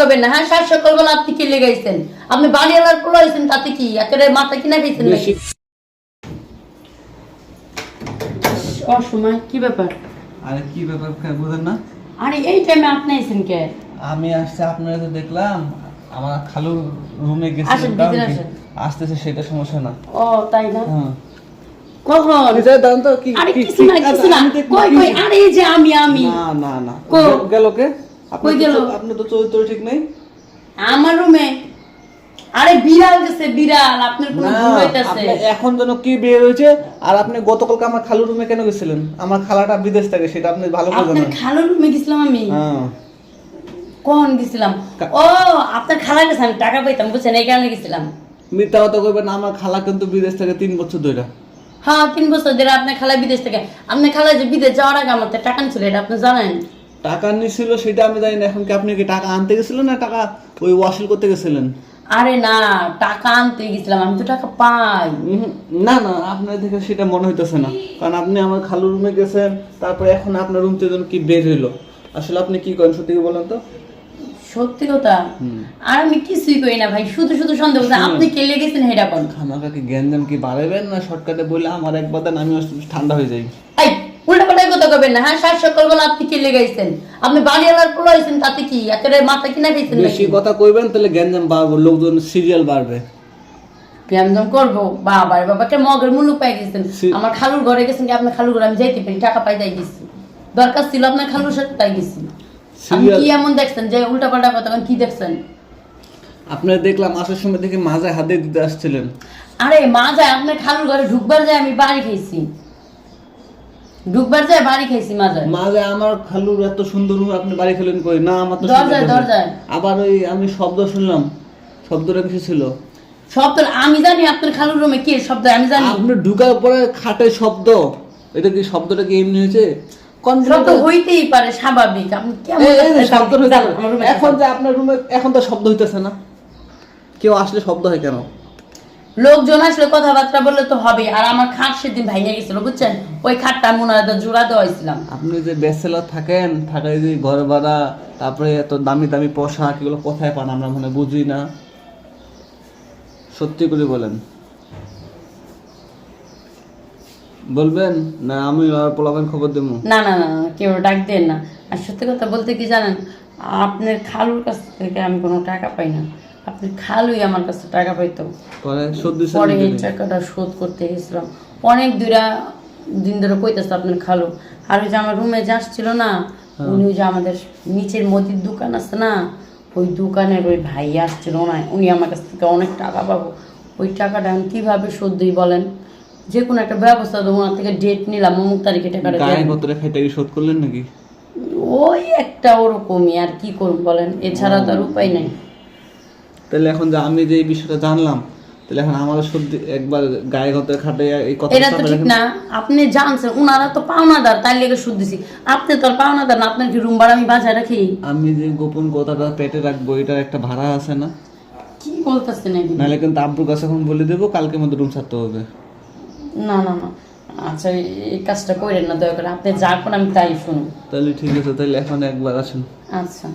করবেন না। হ্যাঁ সাত সকালবেলা আপনি কি লেগাইছেন? আপনি বাড়ি আলার পোলা হয়েছেন তাতে কি? একেবারে মাথা কিনা খাইছেন নাকি? অসময় কি ব্যাপার? আরে কি ব্যাপার বুঝেন না? আরে এই টাইমে আপনি আইছেন কে? আমি আসছে আপনারা তো দেখলাম আমার খালুর রুমে? আসেন। আসতেছে সেটা সমস্যা না। ও তাই না? হ্যাঁ। কখন? দাঁড়ান তো কি কিছু না কিছু না আমি কই কই? আরে যে আমি আমি। না না না। গেল কে? তো চরিত্র ঠিক নেই। আমার রুমে? আরে বিড়াল গেছে বিড়াল। আপনার কোনো ভুল হইতাছে। এখন যেন কি বের হয়েছে আর আপনি গতকালকে আমার খালুর রুমে কেন গেছিলেন? আমার খালাটা বিদেশ থাকে সেটা আপনি ভালো করে আপনার জানেন। রুমে গেছিলাম আমি? হ্যাঁ। গেছিলাম? ও আপনার খালা গেছে আমি টাকা পাইতাম বুঝছেন? এই কারণে গেছিলাম। মিথ্যা কথা কইবেন আমার খালা কিন্তু বিদেশ থেকে তিন বছর ধরে হ্যাঁ তিন বছর ধরে আপনার খালা বিদেশ থেকে। আপনার খালা যে বিদেশ যাওয়ার আগে আমার টাকা ছিল এটা আপনি জানেন? টাকা নিছিল সেটা আমি জানি না এখন কি আপনি কি টাকা আনতে গেছিলেন না টাকা ওই ওয়াসিল করতে গেছিলেন? আরে না টাকা আনতে গেছিলাম আমি তো টাকা পাই। না না আপনার দেখে সেটা মনে হইতেছে না। কারণ আপনি আমার খালুর রুমে গেছেন তারপরে এখন আপনার রুম থেকে কি বের হইল? আসলে আপনি কি করেন সত্যি কি বলেন তো? সত্যি কথা? আর আমি কিছুই করি না ভাই শুধু শুধু সন্দেহ করছি আপনি কে লেগেছেন হেটা কোন খামাকা কি জ্ঞানজাম কি বাড়াবেন না শর্টকাটে বললে আমার এক বাদান আমি ঠান্ডা হয়ে যাই এই উল্টা পাল্টা কথা করবেন না। হ্যাঁ আপনি কে লেগাইছেন? আপনি পোলা হয়েছেন তাতে কি? একেবারে মাথা কিনা খাইছেন বেশি কথা কইবেন তাহলে বাড়বে লোকজন সিরিয়াল বাড়বে। করব? বাবার বাবাকে মগের পাই গেছেন। আমার খালুর ঘরে গেছেন কি? আপনার খালুর ঘরে আমি যাইতে পারি টাকা পাই যাই গেছি। দরকার ছিল আপনার খালুর সাথে তাই গেছি। আপনি কি এমন দেখছেন যে উল্টা পাল্টা কথা কি দেখছেন? আপনার দেখলাম আসার সময় দেখে মাঝে হাতে দিতে আসছিলেন। আরে মা যায় আপনার খালুর ঘরে ঢুকবার যায় আমি বাড়ি খাইছি ঢুকবার যায় বাড়ি খাইছি মা যায় মাঝে আমার খালুর এত সুন্দর আপনি বাড়ি খেলেন কই? না আমার তো দরজায়, দরজায়। আবার ওই আমি শব্দ শুনলাম শব্দটা কিছু ছিল। শব্দ আমি জানি আপনার খালুর রুমে কি শব্দ আমি জানি। আপনি ঢুকার পরে খাটে শব্দ এটা কি শব্দটা কি এমনি হয়েছে? শব্দ হইতেই পারে স্বাভাবিক। আপনি কেমন শব্দ এখন যে আপনার রুমে এখন তো শব্দ হইতেছে না। কেউ আসলে শব্দ হয় কেন? লোকজন আসলে কথাবার্তা বললে তো হবে আর আমার খাট সেদিন ভাইয়া গেছিল বুঝছেন? ওই খাটটা মনে হয় জোড়া দেওয়া হয়েছিলাম আপনি যে ব্যাচেলার থাকেন থাকায় যে ঘর ভাড়া তারপরে এত দামি দামি পোশাক এগুলো কোথায় পান আমরা মনে বুঝি না। সত্যি করে বলেন। বলবেন? না আমি আর পোলাবেন খবর দেবো। না না না না, কেউ ডাক দেন না। আর সত্যি কথা বলতে কি জানেন আপনার খালুর কাছ থেকে আমি কোনো টাকা পাই না। আপনার খালুই আমার কাছে টাকা পাইতো। পরে এই টাকাটা শোধ করতে গেছিলাম অনেক দূরা দিন ধরে কইতেছে আপনার খালু। আর ওই যে আমার রুমে যে আসছিল না উনি ওই যে আমাদের নিচের মদির দোকান আছে না ওই দোকানের ওই ভাই আসছিল না উনি আমার কাছ থেকে অনেক টাকা পাবো। ওই টাকাটা আমি কীভাবে শোধ দিই বলেন? যে কোনো একটা ব্যবস্থা দেবো ওনার থেকে ডেট নিলাম অমুক তারিখে টাকাটা খাইতে শোধ করলেন নাকি? ওই একটা ওরকমই আর কি করব বলেন? এছাড়া তো আর উপায় নাই। তাহলে এখন যে আমি যে এই বিষয়টা জানলাম তাহলে এখন আমার সর্দি একবার গায়ে গতে খাটে এই কথা এটা তো ঠিক না। আপনি জানছেন ওনারা তো পাওনাদার তাই লেগে সুদ দিছি। আপনি তো আর পাওনাদার না আপনার কি রুম ভাড়া আমি বাজায় রাখি? আমি যে গোপন কথাটা পেটে রাখব এটার একটা ভাড়া আছে না। কি বলতেছেন এগুলো? নাহলে কিন্তু আব্বুর কাছে এখন বলে দেবো কালকে মধ্যে রুম ছাড়তে হবে। না না না। আচ্ছা এই- এই কাজটা করেন না দয়া করে। আপনি যা কোন আমি তাই শুনুন। তাহলে ঠিক আছে তাহলে এখন একবার আসুন। আচ্ছা।